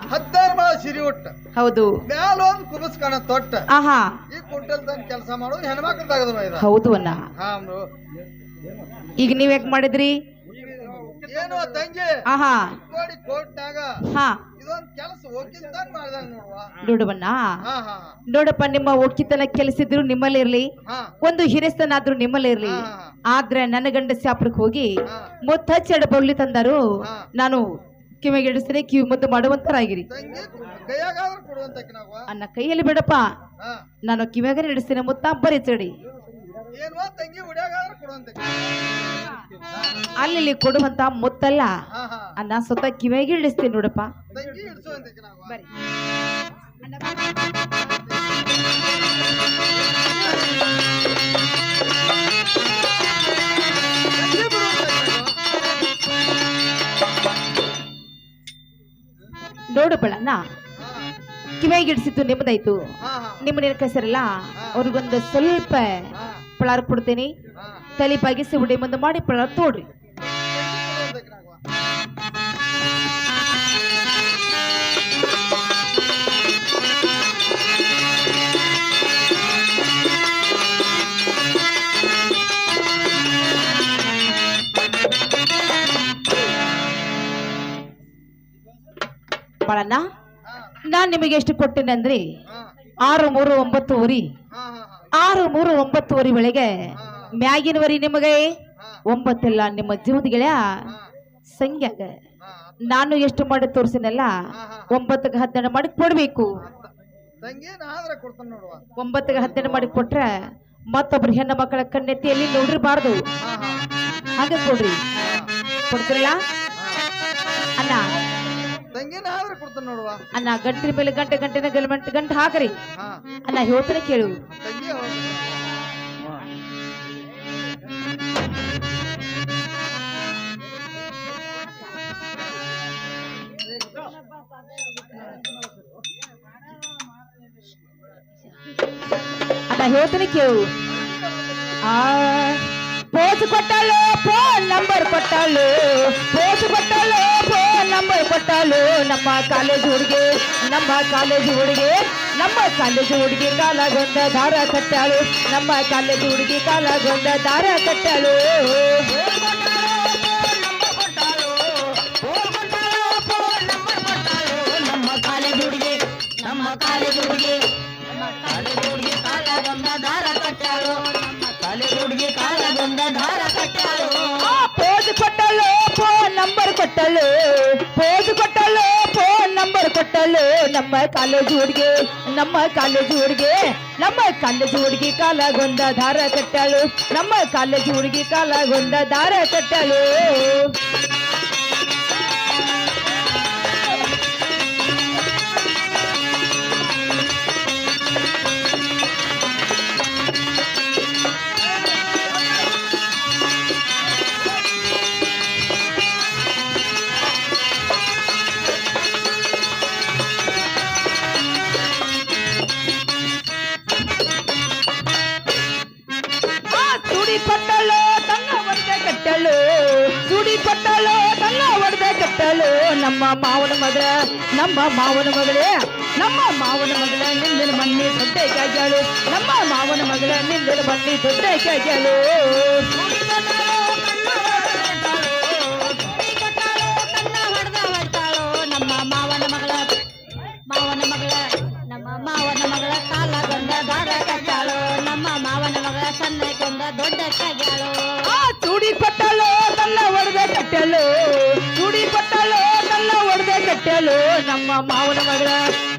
ಹತ್ತಾರು ಮಳ ಸಿರಿ ಉಟ್ಟ ಹೌದು. ಮ್ಯಾಲ ಒಂದ್ ಕುಬಸ್ಕಣ ತೊಟ್ಟ. ಆಹಾ. ಈ ಕುಂಟಲ್ದಾಗ ಕೆಲಸ ಮಾಡೋ ಹೆಣ್ಮಕ್ಳು ತೆಗೆದ್ರು ಇದ. ಹೌದು ಅಣ್ಣ. ಹಾ ಅಮ್ರು. ಈಗ ನೀವ್ ಯಾಕೆ ಮಾಡಿದ್ರಿ? ಏನು ತಂಗಿ. ಆಹಾ. ನೋಡಿ ಕೋರ್ಟ್ನಾಗ ಹಾ. ಇದೊಂದ್ ಕೆಲಸ ಹೋಗಿಂತ ಮಾಡ್ದಂಗ ನೋಡುವ. ನೋಡುವಣ್ಣ. ಹಾ ಹಾ. ನೋಡಪ್ಪ ನಿಮ್ಮ ಒಕ್ಕಿತನ ಕೆಲಸಿದ್ರು ನಿಮ್ಮಲ್ಲಿ ಇರ್ಲಿ. ಹಾ. ಒಂದು ಹಿರಿಸ್ತನಾದ್ರೂ ನಿಮ್ಮಲ್ಲಿ ಇರ್ಲಿ. ಆದ್ರೆ ನನ್ನ ಗಂಡ ಶಾಪುರಕ್ಕೆ ಹೋಗಿ ಮೊತ್ತ ಮುತ್ತ ಹಚ್ಚಿ ಬೌಲಿ ತಂದರು. ನಾನು ಕಿವಿಗೆ ಇಡಿಸ್ತೀನಿ ಕಿವಿ ಮುದ್ದು ಮಾಡುವಂತರಾಗಿರಿ. ಅನ್ನ ಕೈಯಲ್ಲಿ ಬಿಡಪ್ಪ. ನಾನು ಕಿವಿಯಾಗ ಇಡಿಸ್ತೀನಿ ಮುತ್ತ ಬರೀಚಡಿ ಅಲ್ಲಿ ಕೊಡುವಂತ ಮುತ್ತಲ್ಲ. ಅನ್ನ ಸ್ವತಃ ಕಿವಿಯಾಗಿ ಇಡಿಸ್ತೀನಿ ನೋಡಪ್ಪ. ಬರಿ ನಾವು. ನೋಡು ಬಳಣ್ಣ ಹಾ. ಕಿವಿಯಾಗಿ ಇಡಿಸಿದ್ದು ನಿಮ್ಮದಾಯ್ತು. ಹಾ ಹಾ. ನಿಮ್ಮ ನಿನ್ನ ಕಸರಲ್ಲ ಅವ್ರಿಗೊಂದು ಸ್ವಲ್ಪ ಪಳಾರ ಕೊಡ್ತೀನಿ. ತಲೆ ಬಗ್ಗಿಸಿ ಉಡಿ ಮುಂದೆ ಮಾಡಿ ಪಳಾರ್ ತೋಡ್ರಿ. ಕೊಡುವಂತಕ್ಕೆ ನಾನು ನಿಮಗೆ ಎಷ್ಟು ಕೊಟ್ಟೇನೆ ಅಂದ್ರೆ? ಹಾ. ಆರು ಮೂರು ಒಂಬತ್ತುವರಿ ಆರು ಮೂರು ಒಂಬತ್ತುವರಿ ವೇಳೆಗೆ ಮ್ಯಾಗಿನವರಿ ನಿಮಗೆ? ಒಂಬತ್ತಿಲ್ಲ ನಿಮ್ಮ ಜೀವದ ಗೆಳೆಯ? ಸಂಖ್ಯಾಗ ನಾನು ಎಷ್ಟು ಮಾಡಿ ತೋರಿಸಿನಲ್ಲ? ಒಂಬತ್ತಕ್ಕೆ ಹದಿನೆಂಟು ಮಾಡಿ ಕೊಡ್ಬೇಕು. ಒಂಬತ್ತಕ್ಕೆ ಹದಿನೆಂಟು ಮಾಡಿ ಕೊಟ್ರೆ ಮತ್ತೊಬ್ರು ಹೆಣ್ಣು ಮಕ್ಕಳ ಕಣ್ಣೆತ್ತಿಯಲ್ಲಿ ನೋಡಿರ್ಬಾರ್ದು. ಹಾಗೆ ಕೊಡ್ರಿ. ಕೊಡ್ತಿರಲ್ಲ? ಅಣ್ಣ ತಂಗಿ ನಾ ಆದ್ರೆ ಕೊಡ್ತಾನೆ ನೋಡುವ. ಅಣ್ಣ ಗಂಟಿನ ಮೇಲೆ ಗಂಟೆ ಗಂಟೆನ ಗಲ್ಮಂಟ್ ಗಂಟೆ ಹಾಕ್ರಿ. ಹಾ. ಅಣ್ಣ ಹೇಳ್ತಾನೆ ಕೇಳು. ತಂಗಿ ಹೌದು. ಅಣ್ಣ ಹೇಳ್ತಾನೆ ಕೇಳು. ಆ. ಪೋಸ್ ಕೊಟ್ಟಾಳು ಫೋನ್ ನಂಬರ್ ಕೊಟ್ಟಾಳು ಪೋಸ್ ಕೊಟ್ಟಾಳು ಫೋನ್ ನಂಬರ್ ಕೊಟ್ಟಾಳು ನಮ್ಮ ಕಾಲೇಜ್ ಹುಡುಗಿ ನಮ್ಮ ಕಾಲೇಜ್ ಹುಡುಗಿ ನಮ್ಮ ಕಾಲೇಜ್ ಹುಡುಗಿ ಕಾಲಾಗೊಂದ ದಾರ ಕಟ್ಟಾಳು ನಮ್ಮ ಕಾಲೇಜ್ ಹುಡುಗಿ ಕಾಲಾಗೊಂದ ದಾರ ಕಟ್ಟಾಳು ನಮ್ಮ ಕಾಲೇಜ್ ಹುಡುಗಿ ನಮ್ಮ ಕಾಲೇಜ್ ಹುಡುಗಿ ನಮ್ಮ ಕಾಲೇಜ್ ಹುಡುಗಿ ಕಾಲಗೊಂದ ದಾರ ಕಟ್ಟಾಳು ನಂಬರ್ ಕೊಟ್ಟಳು ಪೋಸ್ ಕೊಟ್ಟಳು ಫೋನ್ ನಂಬರ್ ಕೊಟ್ಟಳು ನಮ್ಮ ಕಾಲೇಜ್ ಹುಡುಗಿ ನಮ್ಮ ಕಾಲೇಜ್ ಹುಡುಗಿ ನಮ್ಮ ಕಾಲೇಜ್ ಹುಡುಗಿ ಕಾಲಾಗೊಂದ ದಾರ ಕಟ್ಟಳು ನಮ್ಮ ಕಾಲೇಜ್ ಹುಡುಗಿ ಕಾಲಾಗೊಂದ ದಾರ ಕಟ್ಟಳು ಮಾವನ ಮಗಳ, ನಮ್ಮ ಮಾವನ ಮಗಳೇ, ನಮ್ಮ ಮಾವನ ಮಗಳ ನಿಂದಿನ ಮಣ್ಣಿ ದೊಡ್ಡಕ್ಕಾಗ್ಯಾಳು ನಮ್ಮ ಮಾವನ ಮಗಳ ನಿಂದಿನ ಮನ್ನಿ ದೊಡ್ಡಕ್ಕಾಗ್ಯಾಳು ಕಣ್ಣ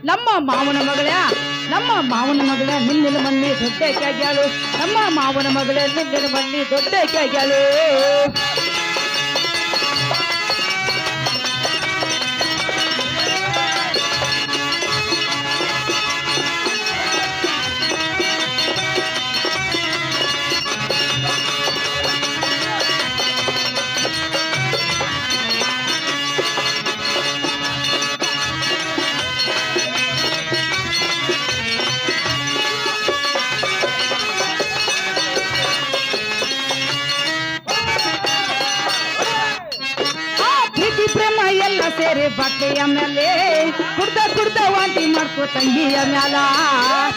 ನಮ್ಮ ಮಾವನ ಮಗಳ, ನಮ್ಮ ಮಾವನ ಮಗಳ ನಿಂದಿನ ಮಣ್ಣಿ ದೊಡ್ಡಕ್ಕಾಗ್ಯಾಳು ನಮ್ಮ ಮಾವನ ಮಗಳ ನಿಂದಿನ ಮಣ್ಣಿ ದೊಡ್ಡಕ್ಕಾಗ್ಯಾಳು ಆ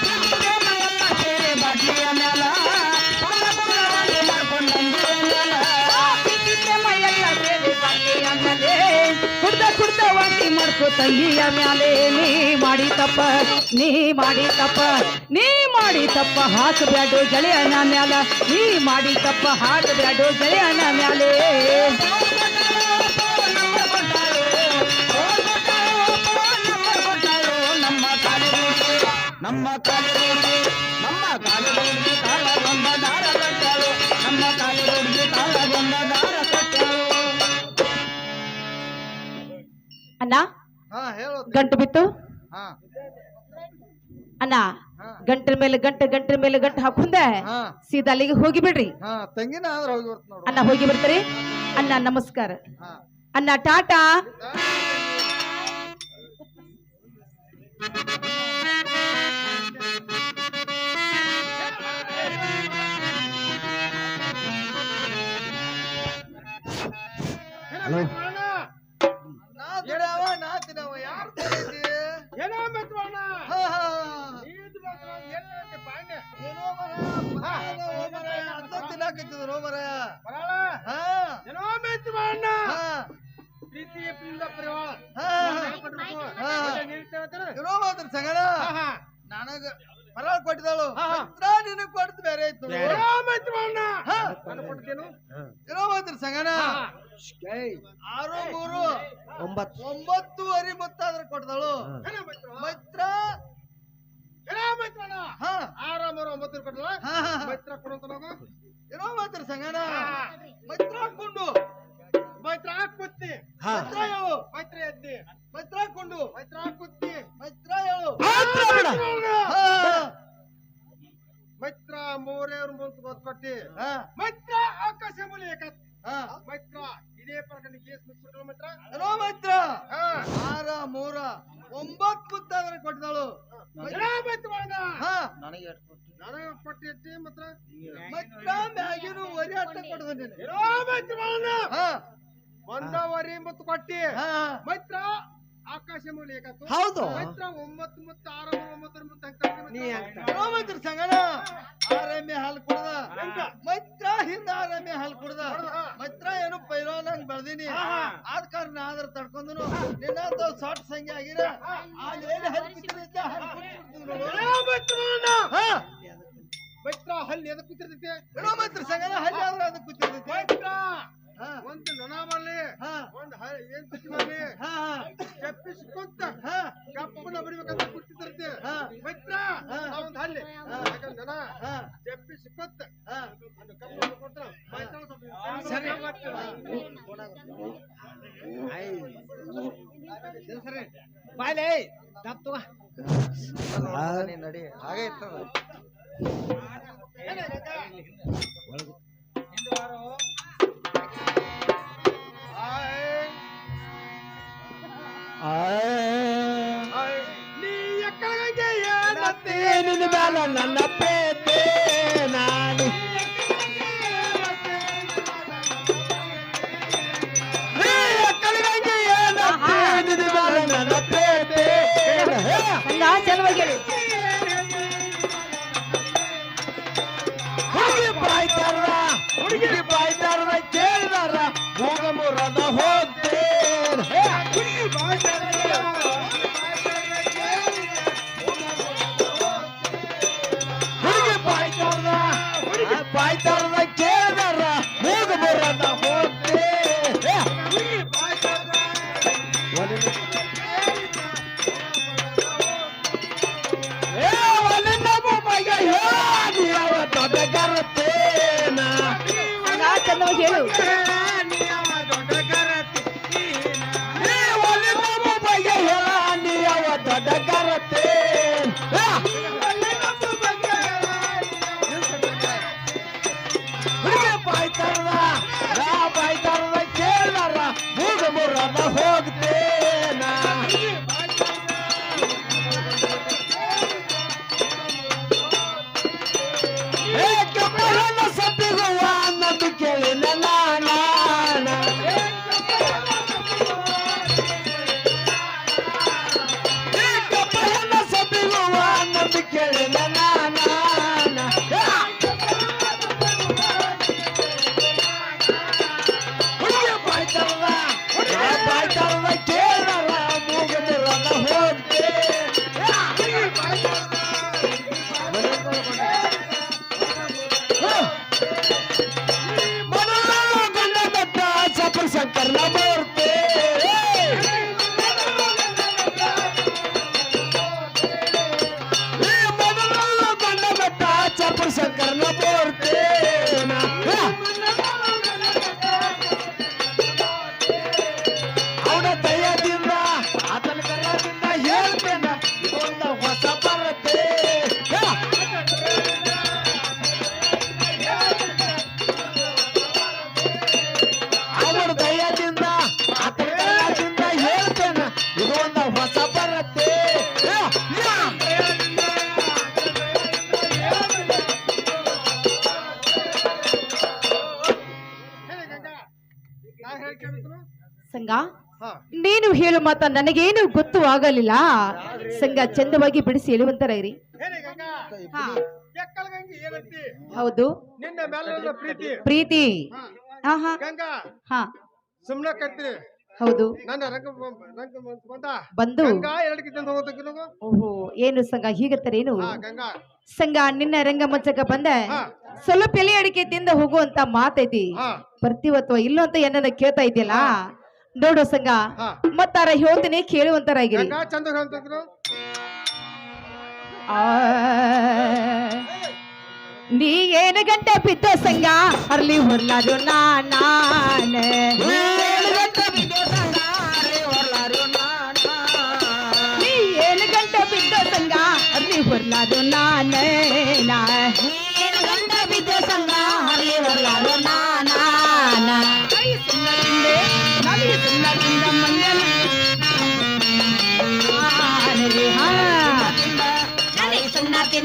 ಪ್ರೀತಿ ಪ್ರೇಮ ಎಲ್ಲ ಸೇರಿ ಬಟ್ಟೆಯ ಮೇಲೆ ಮಾಡ್ಕೋ ತಂಗಿಯ ಮ್ಯಾಲ ಕುಡ್ದ ಕುಡ್ದ ವಾಂತಿ ಮಾಡ್ಕೋ ತಂಗಿಯ ಮ್ಯಾಲೆ ನೀ ಮಾಡಿ ತಪ್ಪ ನೀ ಮಾಡಿ ತಪ್ಪ ನೀ ಮಾಡಿ ತಪ್ಪ ಹಾಕಬ್ಯಾಡು ಗೆಳೆಯನ ಮ್ಯಾಲ ನೀ ಮಾಡಿ ತಪ್ಪ ಹಾಕಬ್ಯಾಡು ಗೆಳೆಯನ ಮ್ಯಾಲೆ ನಮ್ಮ ಕಾಲಿಗೆ ನಮ್ಮ ಕಾಲಿಗೆ ಕಾಲ ಬಂದ ದಾರ ಕಟ್ಟಲು ನಮ್ಮ ಕಾಲಿಗೆ ಕಾಲ ಬಂದ ದಾರ ಕಟ್ಟಲು. ಅಣ್ಣ ಗಂಟು ಬಿತ್ತು? ಹಾ. ಅಣ್ಣ ಹಾ. ಗಂಟರ ಮೇಲೆ ಗಂಟೆ ಗಂಟರ ಮೇಲೆ ಗಂಟೆ ಹಾಕೊಂಡೆ ಹಾ. ಸೀದಾ ಅಲ್ಲಿಗೆ ಹೋಗಿ ಬಿಡ್ರಿ. ಹಾ ತಂಗಿನ ಆದ್ರೆ ಹೋಗಿ ಬರ್ತ ನೋಡು. ಅಣ್ಣ ಹೋಗಿ ಬರ್ತೀರಿ? ಅಣ್ಣ ನಮಸ್ಕಾರ. ಹಾ. ಅಣ್ಣ ಟಾಟಾ? ಸಂಗಣ ನನಗ ಪರಾಳ ಕೊಟ್ಟಿದ್ದಾಳು. ನಿನಗ್ ಕೊಡ್ತು ಬೇರೆ ಆಯ್ತು. ಸಂಗಣ ಆರು ಮೂರು. ಒಂಬತ್ತು. ಒಂಬತ್ತುವರೆ ಮುತ್ತಾದ್ರೆ ಕೊಟ್ಟದಳು ಮೈತ್ರ? ಹಾ. ಆರಾಮರು ಒಂಬತ್ತು ಕೊಟ್ಟಲ್ಲ ಬೆಳ್ದೀನಿ ಆದ ಕಾರಣ ಆದ್ರ ತಡ್ಕೊಂಡನು ನಿನ್ನಂತ ಸಾಟ್ ಸಂಖ್ಯೆ ಆಗಿರ ಮೈತ್ರ ಹಲ್ಲಿ ಎದಕ್ಕೆ ಕೂತಿರ್ತೈತೆ? ಏನೋ ಮೈತ್ರ ಸಂಗಣ ಹಲ್ಲಿ ಆದ್ರೆ ಅದಕ್ಕೆ ಕೂತಿರ್ತೈತೆ? ಒಂದು ನೊಣ ಬರ್ಲಿ ಹಾ. ಒಂದ್ ಏನ್ ತುಟಿ ಬರ್ಲಿ ಹಾ. ಕೆಪ್ಪಿಸಿ ಕುಂತ ಹಾ. ಕಪ್ಪನ ಬರಿಬೇಕಂತ ಕೂತಿರ್ತೈತಿ ಮಿತ್ರ ನಾವೊಂದ್ ಹಲ್ಲಿ ಯಾಕಂದ್ರೆ ನೊಣ ಹಾ. ಕೆಪ್ಪಿಸಿ ಕುಂತ ಹಾ. ಅದು ಕಪ್ಪನ ಕೊಟ್ರ ಸರಿ. ಸರಿ ಬಾಯ್ಲೆ ತಪ್ಪು ನಡಿ ಹಾಗೆ ಇರ್ತದ. न पेते Thank you. ಹಾ. ನೀನು ಹೇಳು ಮಾತ ನನಗೇನು ಗೊತ್ತು ಆಗಲಿಲ್ಲ. ಸಂಘ ಚಂದವಾಗಿ ಬಿಡಿಸಿ ಹೇಳುವಂತರ ಇರಿ ಹೌದು. ಪ್ರೀತಿ. ಸುಮ್ನೆ ಕತ್ತಿ ಹೌದು. ಬಂದ? ಓಹೋ ಏನು ಸಂಘ ಹೀಗತ್ತರೇನು ಸಂಗ ನಿನ್ನ ರಂಗಮಂಚಕ್ಕೆ ಬಂದೆ. ಸ್ವಲ್ಪ ಎಲೆ ಅಡಿಕೆ ತಿಂದ ಹೋಗುವಂತ ಮಾತೈತಿ. ಬರ್ತೀವತ್ವ ಇಲ್ಲೋ ಅಂತ ಏನನ್ನ ಕೇಳ್ತಾ ಇದೆಯಲ್ಲ? ನೋಡು ಸಂಗ ಹಾ. ಮತ್ತಾರ ಹೇಳ್ತೀನಿ ಕೇಳುವಂತರಾಗಿರಿ ಗಂಗಾ ಚಂದ ಹೇಳ್ತಿದ್ರು ಆ, ನೀ ಏನು ಗಂಟೆ ಬಿದ್ದ ಸಂಗ ಅರ್ಲಿ ಹೊರ್ಲಾರು ನಾನ ನೀ ಏನು ಗಂಟೆ ಬಿದ್ದ ಸಂಗ ಅರ್ಲಿ ಹೊರ್ಲಾರು ನಾನ. ಗಂಟೆ ಬಿದ್ದ ಸಂಗ ಅರ್ಲಿ ಹೊರ್ಲಾರು ನಾನ.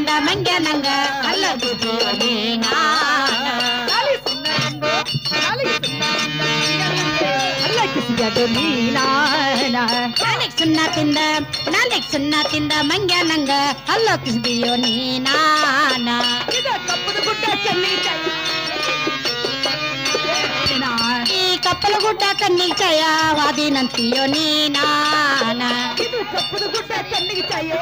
ಸುಣ್ಣ ತಿಂದ ಮಂಗ್ಯ ನಂಗ ಅಲ್ಲ ನಾಲಿಕ್ ಸುಣ್ಣ ತಿಂದ ನಾಲಿಕ್ ಸುಣ್ಣ ತಿಂದ ಮಂಗ್ಯ ನಂಗ ಅಲ್ಲ ಕಿಸ್ದಿಯೋ ನೀನಾನ ಈ ಕಪ್ಪಲ ಗುಡ್ಡ ಕಣ್ಣಿಗೆ ಚಯ ವಾದಿನಂತೀಯೋ ನೀನಾನ ಇದು ಕಪ್ಪದ ಗುಡ್ಡ ಕಣ್ಣಿಗೆ ಚಾಯೆ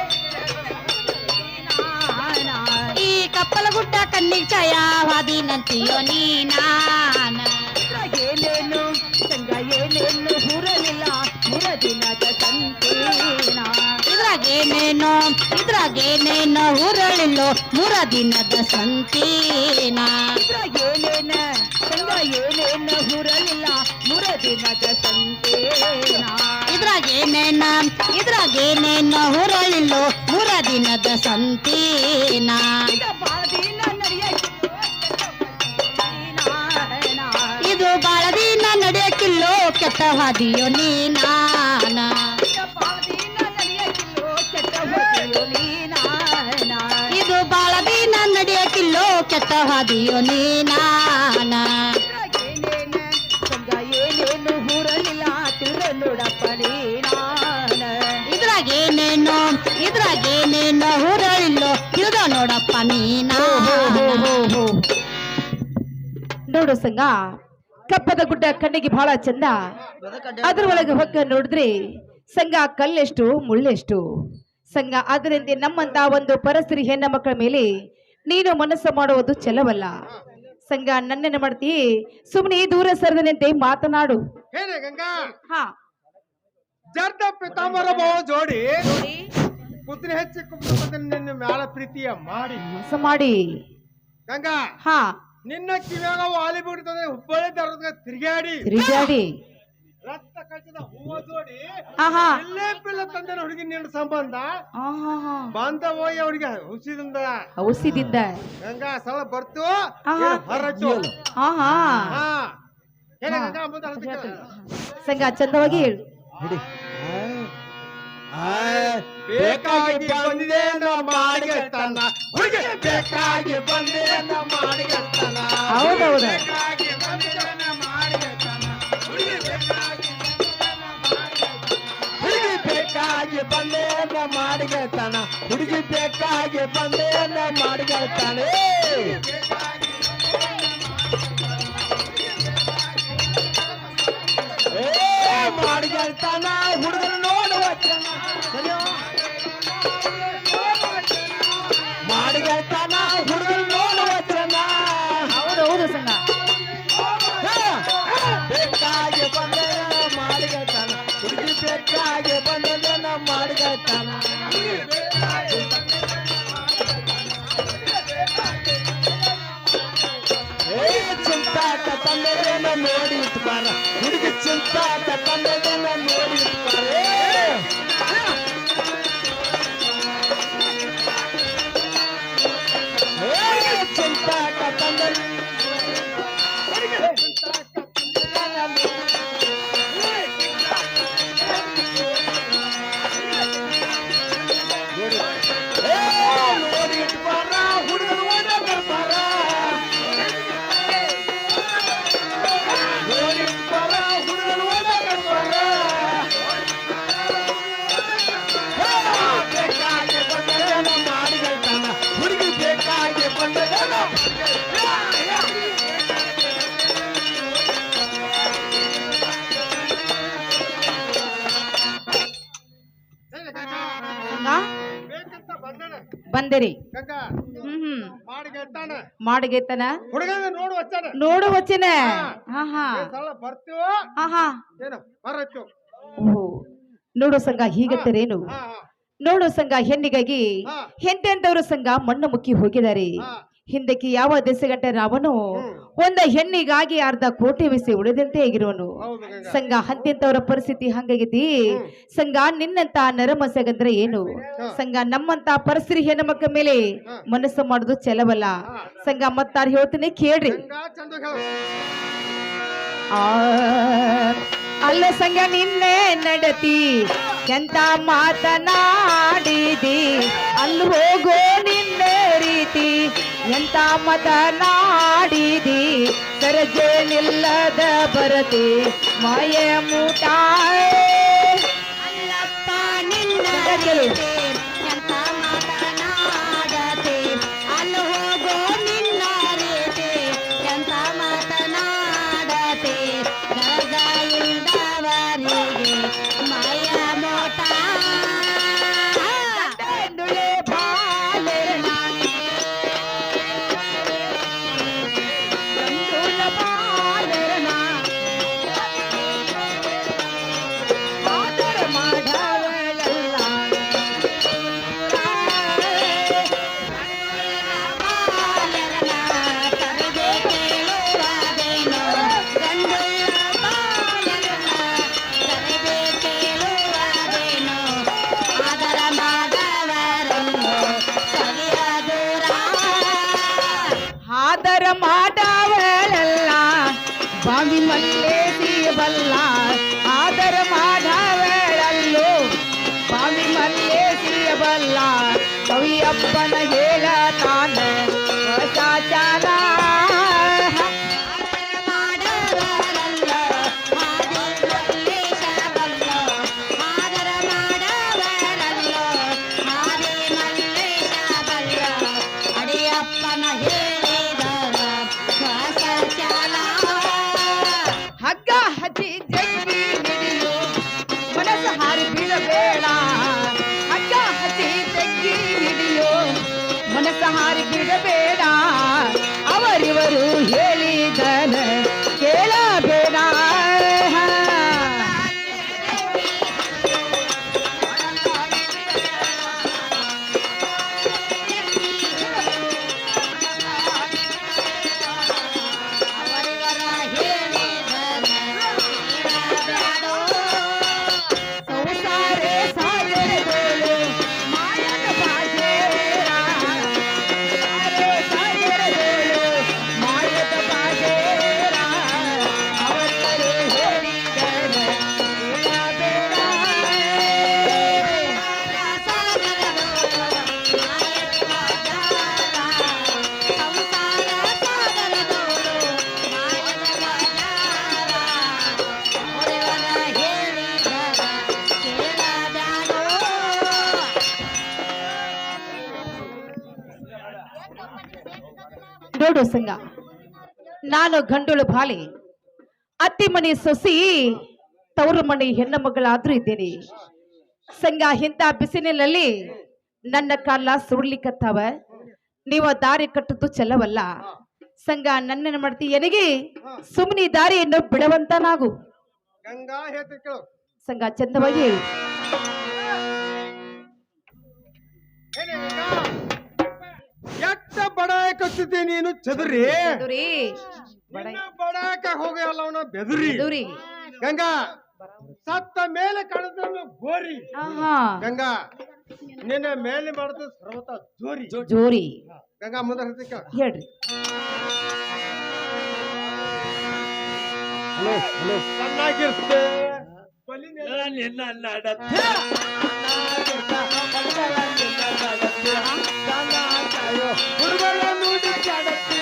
ಕಪ್ಪಲ ಗುಡ್ಡ ಕಣ್ಣಿಗೆ ಚಯ ವಾದಿನಂತೀಯೋ ನೀನಾನ ಏನೇನು? ಸಂಗ ಏನೇನು? ಹುರಲಿಲ್ಲ ಮೂರ ದಿನದ ಸಂತೇನ ಇದ್ರಾಗೇನೇನೋ ಇದ್ರಾಗೇನೇನೋ ಹುರಳಿಲ್ಲೋ ಮೂರ ದಿನದ ಸಂತೀನ ಇದ್ರಾಗೇನೇನ ಸಂಗ ಏನೇನು? ಹುರಲಿಲ್ಲ ಮೂರ ದಿನದ ಸಂತೀನ ಇದ್ರಾಗೇನೇನ ಇದ್ರಾಗೇನೇನೋ ಹುರಳಿಲ್ಲೋ ಮೂರ ದಿನದ ಸಂತೀನ ಇದ ಬಾಳ ದಿನ ನಡೆಯಕ್ಕಿಲ್ಲೋ ಕೆಟ್ಟ ಹಾದಿಯೋ ನೀನಾನ ಇದು ಬಾಳ ದಿನ ನಡೆಯಕ್ಕಿಲ್ಲೋ ಕೆಟ್ಟ ಹಾದಿಯೋ ನೀನಾನ ನೋಡಪ್ಪ ನೀನಾ? ನೋಡು ಸಂಗ ಕಪ್ಪದ ಗುಡ್ಡ ಕಣ್ಣಿಗೆ ಬಹಳ ಚಂದ. ಅದ್ರ ಒಳಗೆ ಹೊಕ್ಕ ನೋಡಿದ್ರೆ ಸಂಗ ಕಲ್ಲೆಷ್ಟು ಮುಳ್ಳೆಷ್ಟು. ಸಂಗ ಅದರಿಂದ ನಮ್ಮಂತ ಒಂದು ಪರಸ್ತ್ರೀ ಹೆಣ್ಣ ಮಕ್ಕಳ ಮೇಲೆ ನೀನು ಮನಸ್ಸು ಮಾಡುವುದು ಚಲವಲ್ಲ ಸಂಗ ನನ್ನೇನು ಮಾಡ್ತಿ ಸುಮ್ಮನೆ ದೂರ ಸರಿದನಂತೆ ಮಾತನಾಡು. ಜರ್ದ ಪಿತಾಂಬರ ಜೋಡಿ. ಕುದುರೆ ಹೆಚ್ಚಿ ನಿನ್ನ ಮ್ಯಾಲ ಪ್ರೀತಿಯ ಮಾಡಿ. ಮೋಸ ಮಾಡಿ. ಗಂಗಾ ಹಾ. ನಿನ್ನ ಕಿವ್ಯಾಗ ವಾಲಿ ಬಿಡ್ತದೆ ಹುಬ್ಬಳ್ಳಿ ದರ್ಗ ತಿರುಗಾಡಿ ತಿರುಗಾಡಿ ರಕ್ತ ಕಟ್ಟಿದ ಹೂವ ಜೋಡಿ ಆಹಾ ಇಲ್ಲೇ ಪಿಲ್ಲ ತಂದೆ ಹುಡುಗಿ ನಿನ್ನ ಸಂಬಂಧ. ಬಂದ ಹೋಗಿ ಅವ್ರಿಗೆ ಹುಸಿದಿಂದ ಔಷಧಿಯಿಂದ. ಗಂಗಾ ಸಲ ಬರ್ತು. ಹೊರಟು. ಸಂಗ ಚಂದವಾಗಿ ಹೇಳು. ಬೇಕಾಗಿ ಬಂದಿದೆ ನಮ್ಮ ಹುಡುಗಿ ಬೇಕಾಗಿ ಬಂದಿದೆ ಹೌದೌದು. ಬೇಕಾಗಿ ಬಂದಿದೆ ಮಾಡಿಗೆತ್ತಾನ ಹುಡುಗಿ ಬೇಕಾಗಿ ನಮ್ಮ ಹುಡುಗಿ ಬೇಕಾಗಿ ಮಾಡಿಗೆಳ್ತಾನ ಹುಡುಗಿ ಬೇಕಾಗಿ ಬಂದೇನ ಮಾಡಿಗೆಳ್ತಾನೆ ಏ ಮಾಡಿಗೆಳ್ತಾನ ಹುಡುಗರು ನೋಡುವ ಚೆನ್ನ. ಸರಿಯೋ? ಮಾಡಿಗೆಳ್ತಾನ ಹುಡುಗರು ನೋಡುವ ಚೆನ್ನ. ಹೌದು ಹೌದು ಸಂಘ ಬೇಕಾಗಿ ಬಂದೇನ ಮಾಡಿಗೆಳ್ತಾನ ಹುಡುಗಿ ಬೇಕಾಗಿ ಬಂದೇನ ಮಾಡಿಗೆಳ್ತಾನ ಏ ಚಿಂತಾಟ ತಂದೆನ ನೋಡಿ ಇಟ್ಬಾರ ಹುಡುಗಿ ಚಿಂತಾಟ ತಂದೆನ ನೋಡಿ ಇಟ್ಬಾರ தந்தது ಬಂದಿರಿ. ಗಂಗ ಹ್ಮ್ ನೋಡು ವಚನ ಹಾ. ಹಾ ಹಾ. ಹಾ ನೋಡು ಸಂಘ ಹೀಗತ್ತರೇನು ನೋಡು ಸಂಘ ಹೆಣ್ಣಿಗಾಗಿ. ಎಂತೆಂತವ್ರ ಸಂಘ ಮಣ್ಣು ಮುಕ್ಕಿ ಹೋಗಿದ್ದಾರೆ. ಹಿಂದಕ್ಕೆ ಯಾವ ದೆಸಗಂಟ ರಾವನು ಒಂದ ಹೆಣ್ಣಿಗಾಗಿ ಅರ್ಧ ಕೋಟೆ ಬಿಸಿ ಉಳಿದಂತೆ ಆಗಿರುವನು ಸಂಘ ಹಂತಿಂತವರ ಪರಿಸ್ಥಿತಿ ಹಂಗಾಗೈತಿ ಸಂಘ ನಿನ್ನಂತ ನರಮಸಗಂದ್ರೆ ಏನು? ಸಂಘ ನಮ್ಮಂತ ಪರಿಸ್ಥಿತಿ ಹೆಣ್ಣುಮಕ್ಕ ಮೇಲೆ ಮನಸ್ಸು ಮಾಡುದು ಚೆಲವಲ್ಲ. ಸಂಘ ಮತ್ತಾರ ಹೇಳ್ತೀನಿ ಕೇಳ್ರಿ. ಅಲ್ಲ ಸಂಘ ನಿನ್ನೆ ನಡತಿ. ಎಂತ ಮಾತನಾಡಿದಿ? ಅಲ್ಲಿ ಹೋಗೋ ನಿನ್ನೆ ರೀತಿ. ಎಂತ ಮತನಾಡಿದಿ? ಸರಜೆ ನಿಲ್ಲದ ಬರತಿ ಮಾಯ ಮೂಟ ಅಲ್ಲಪ್ಪ ನಿನ್ನ ಕವಿಯಪ್ಪನ ನಾನು ಗಂಡುಳು ಬಾಲಿ ಅತ್ತಿ ಮನೆ ಸೊಸಿ ತವರು ಮನೆ ಹೆಣ್ಣು ಮಗಳಾದ್ರೂ ಇದ್ದೇನೆ. ಸಂಗ ಇಂಥ ಬಿಸಿಲಿನಲ್ಲಿ ನನ್ನ ಕಾಲ ಸುಡ್ಲಿಕ್ಕತ್ತಾವ ನೀವು ದಾರಿ ಕಟ್ಟದ್ದು ಚೆಲ್ಲವಲ್ಲ ಸಂಗ ನನ್ನನ್ನು ಮಾಡ್ತಿ ಎನಗಿ ಸುಮ್ಮನೆ ದಾರಿಯನ್ನು ಬಿಡವಂತ ನಾವು ಸಂಗ ಚಂದವಾಗಿ ಬಡಾಯಕ ಹಚ್ಚಿದ್ದೆ ನೀನು ಚದುರಿ. ನಿನ್ನ ಬಡಾಯಕ ಹೋಗಿ ಅಲ್ಲ ಅವನ ಬೆದರಿ. ಎದುರಿ. ಗಂಗಾ ಸತ್ತ ಮೇಲೆ ಕಳೆದ ಗೋರಿ. ಗಂಗಾ ನಿನ್ನ ಮೇಲೆ ಮಾಡಿದ ಸರ್ವತ ಜೋರಿ. ಜೋರಿ. ಗಂಗಾ ಮುಂದೆ ಹೇಳ್ತಿ ಕೇಳು. ಹೇಳ್ರಿ. Hello hello. ಚೆನ್ನಾಗಿರ್ತೆ ನಿನ್ನ ನಡತ್ತೆ ಹುಡುಗರ ನುಡಿ ಕೆಡತಿ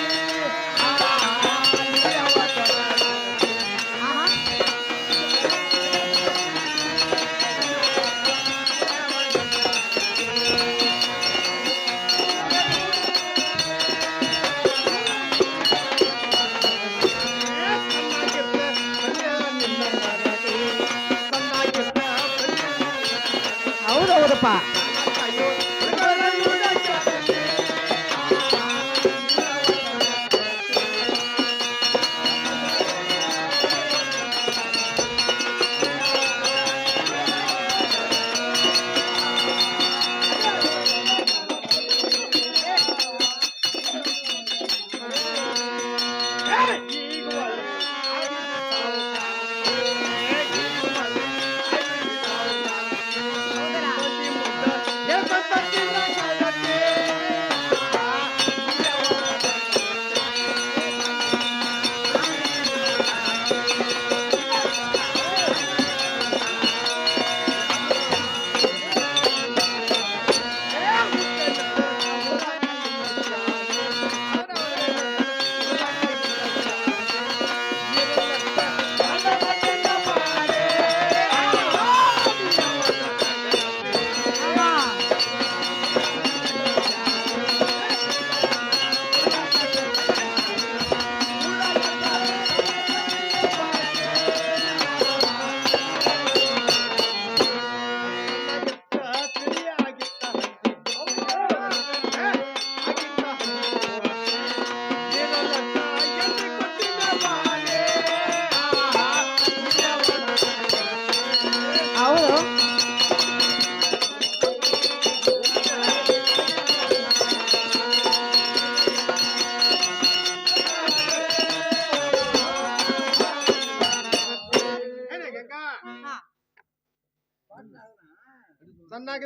ಹೌದು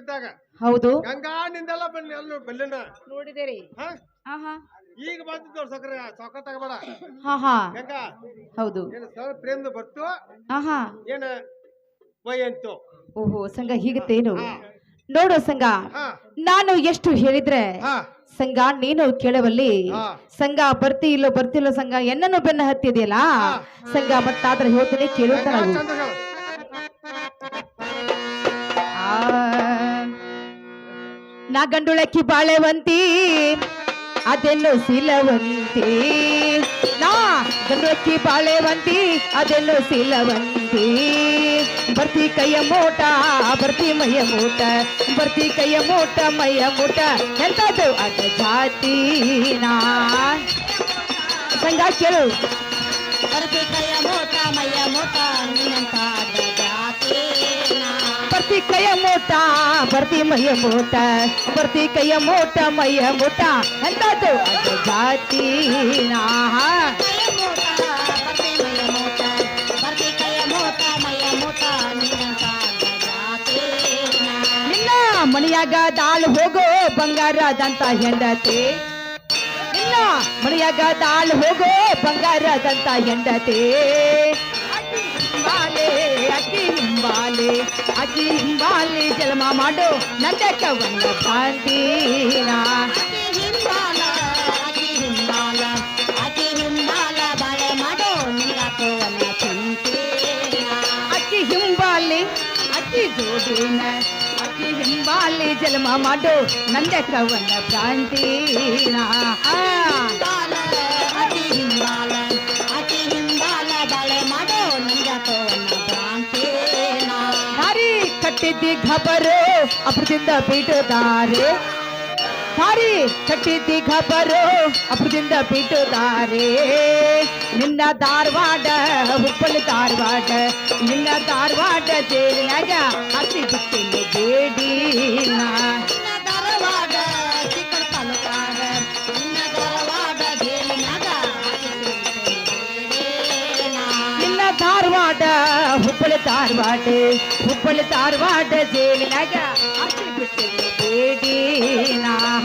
ಚೆನ್ನಾಗಿದ್ದಾಗ ಹೌದು. ಗಂಗಾ ನಿಂದೆಲ್ಲ ಬನ್ನಿ ಅಲ್ಲಿ ಬೆಲ್ಲಿನ. ನೋಡಿದೇರಿ. ಹಾ? ಆಹಾ ಈಗ ಬಂದಿದ್ದು ಸಕ್ರೆ ಸೊಕ್ಕ ತಗಬೇಡ ಹಾ ಹಾ. ಗಂಗಾ ಹೌದು. ಏನು ಸರ್ ಪ್ರೇಮ್ದು ಬರ್ತು ಹಾ ಏನು ವೈ ಅಂತು ಓಹೋ ಸಂಘ ಹೀಗತ್ತೇನು? ನೋಡು ಸಂಘ ಹಾ. ನಾನು ಎಷ್ಟು ಹೇಳಿದ್ರೆ ಹಾ. ಸಂಘ ನೀನು ಕೇಳವಲ್ಲಿ ಹಾ. ಸಂಘ ಬರ್ತಿ ಇಲ್ಲೋ ಬರ್ತಿಲ್ಲೋ ಸಂಘ ಎನ್ನನ್ನು ಬೆನ್ನ ಹತ್ತಿದೆಯಲ್ಲ? ಸಂಘ ಮತ್ತಾದ್ರೆ ಹೇಳ್ತೀನಿ ಕೇಳುತ್ತ ನಾವು. ನಾ ಗಂಡುಳಕ್ಕಿ ಬಾಳೆವಂತಿ ಅದೆಲ್ಲೋ ಸಿಲವಂತಿ ನಾ ಗಂಡುಳಕ್ಕಿ ಬಾಳೆವಂತಿ ಅದೆಲ್ಲೋ ಸಿಲವಂತಿ ಬರ್ತಿ ಕೈಯ ಮೋಟ ಬರ್ತಿ ಮೈಯ ಮೂಟ ಬರ್ತಿ ಕೈಯ ಮೋಟ ಮೈಯ ಮೂಟ ಎಂತದ್ದು ಅದ ಜಾತಿನಾ ಸಂಗ ಕೇಳು ಬರ್ತಿ ಕೈಯ ಮೋಟ ಮೈಯ ಮೋಟ ನಿನ್ನಂತ ಅಡ್ಡ ಜಾತೇನ ಬರ್ತಿ ಕೈಯ ಮೂಟ, ಬರ್ತಿ ಮೈಯ ಮೂಟ, ಬರ್ತಿ ಕೈಯ ಮೂಟ, ಮೈಯ ಮೂಟ. ಎಂತದ್ದು ಜಾತಿ ನಿನ್ನ ಮಣಿಯಾಗ ದಾಳು ಹೋಗೋ ಬಂಗಾರದಂತ ಹೆಂಡತಿ. ನಿನ್ನ ಮಣಿಯಾಗ ದಾಳು ಹೋಗೋ ಬಂಗಾರದಂತ ಹೆಂಡತಿ. ಹಿಂಬಾಲ ಬಾಳೆ ಮಾಡೋ ನಿಂಗಾಕೋವನ ಚಿಂತೇನ ಅಕ್ಕಿ ಹಿಂಬಾಲೆ ಅಕ್ಕಿ ಜೋಡಿನ ಅಕ್ಕಿ ಹಿಂಬಾಲೆ ಜನ್ಮ ಮಾಡೋ ನಂದಕವನ್ನ ಭ್ರಾಂತಿನ ಆ ಬಾಲ ಕಟ್ಟಿದ್ದಿ ಖಬರು ಅಪರದಿಂದ ಪೀಟುತ್ತಾರೆ ದಾರಿ ಕಟ್ಟಿದ್ದಿ ಖಬರು ಅಪರದಿಂದ ಪೀಟುತ್ತಾರೆ ನಿನ್ನ ಧಾರವಾಡ ಹುಬ್ಬಳ್ಳಿ ಧಾರವಾಡ ನಿನ್ನ ಧಾರವಾಡ ಜೈಲಿನಾಗ ಹಸಿ ಬಿಟ್ಟಿನಿ ಬೇಡಿನ ನಿನ್ನ ಹುಬ್ಬಳ್ಳಿ ಧಾರವಾಡ ಹುಬ್ಬಳ್ಳಿ ಧಾರವಾಡ ಜೈಲಿನಾಗ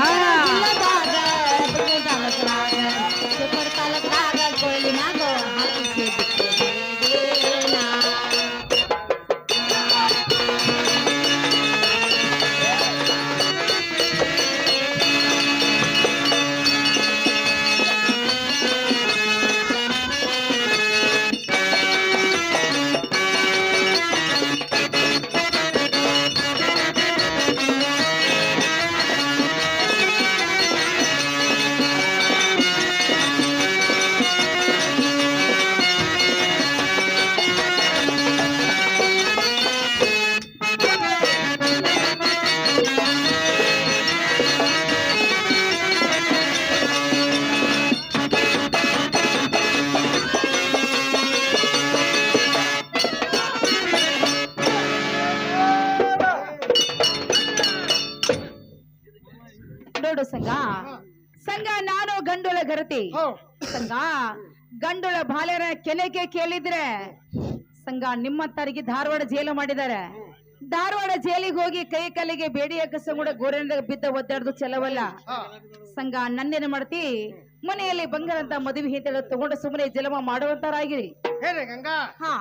ಹಸಿ ಕೆಲೆಗೆ ಕೇಳಿದ್ರೆ ಸಂಘ ನಿಮ್ಮಂತರಿಗೆ ಧಾರವಾಡ ಜೈಲು ಮಾಡಿದ್ದಾರೆ. ಧಾರವಾಡ ಜೈಲಿಗೆ ಹೋಗಿ ಕೈ ಕಾಲಿಗೆ ಬೇಡಿ ಕೂಡ ಗೋರಿನಾಗ ಬಿದ್ದ ಒದ್ದಾಡ್ದು ಚಲವಲ್ಲ. ಸಂಘ ನನ್ನೇನು ಮಾಡ್ತಿ? ಮನೆಯಲ್ಲಿ ಬಂಗಾರಂತ ಮದುವೆ ಹಿಂತೆಲ್ಲ ತಗೊಂಡ ಸುಮ್ಮನೆ ಜಲಮ ಮಾಡುವಂತಾರಾಗಿರಿ ಹಾ.